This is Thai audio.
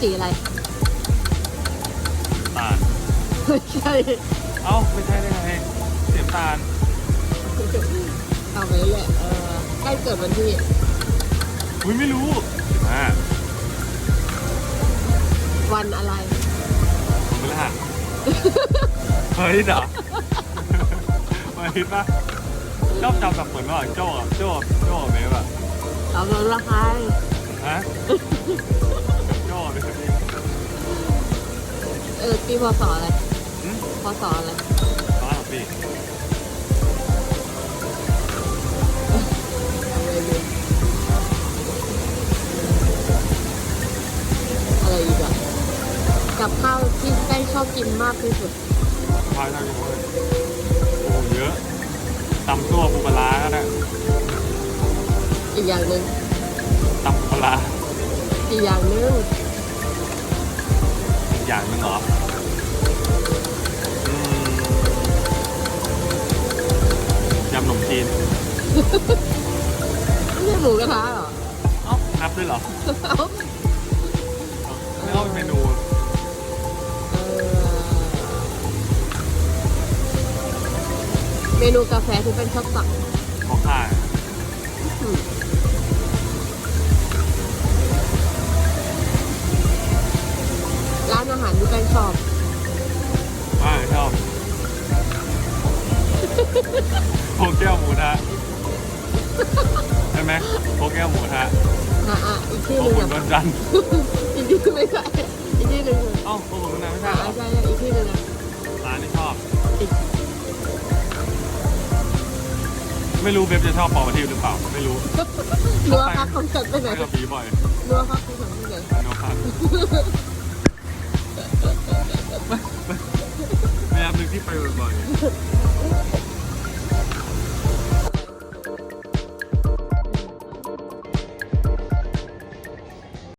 สีอะไรตาลไม่ใช่เอ้าไม่ใช่ได้ไงเสียมตาลเอาไปแหละเออใกล้เกิดวันที่อุ้ยไม่รู้อ่าวันอะไรผมเป็นรหัสเฮ้ยเหรอมาฮิตปะชอบจำแบบเหมือนว่าโจ้อะโจ้โจ้กับเมฟอะเอาเงินราคาฮ เออปีพศอะไรหืมพศอะไรร้อยกว่าปีเอาเลยเลยอะไรอีกอะกับข้าวที่ใกล้ชอบกินมากที่สุด พายเท่าอยู่เลยโอ้โหเยอะตำตัวปูปลาร้าก็ได้อีกอย่างหนึ่งตำปูปลาร้าอีกอย่างหนึ่ง อีกอย่างหนึงเหรออืมยำขนมจีน ไม่ใช่หมูกระทะเหรอ เอ้านับด้วยเหรอเอ้าไม่เอาเป็นเมนู เออเมนูกาแฟที่เป็นชอบสั่งของข้า อืม นชอบอ่าชอบโคแก้วหมูทะใช่ไหมโคแก้วหมูทะอะอะอีกที่โคหนึ่งขุนอะนวลจันทร์อีกที่หนึ่งไม่ใช่อีกที่หนึ่งเอ้าโคขุนนวลจันทร์ไม่ใช่อะเหรอใช่ใช่อีกที่หนึ่งอะร้านนี้ชอบอีกไม่รู้เบบจะชอบปอประทีปหรือเปล่า ไม่รู้นัวครับคอนเสิร์ตไปไหนไปกับบีบ่อยนัวครับคอนเสิร์ตไปไหน โนครับไม่ไม่ไม่แอปหนึ่ง ที่ไปบ่อยๆ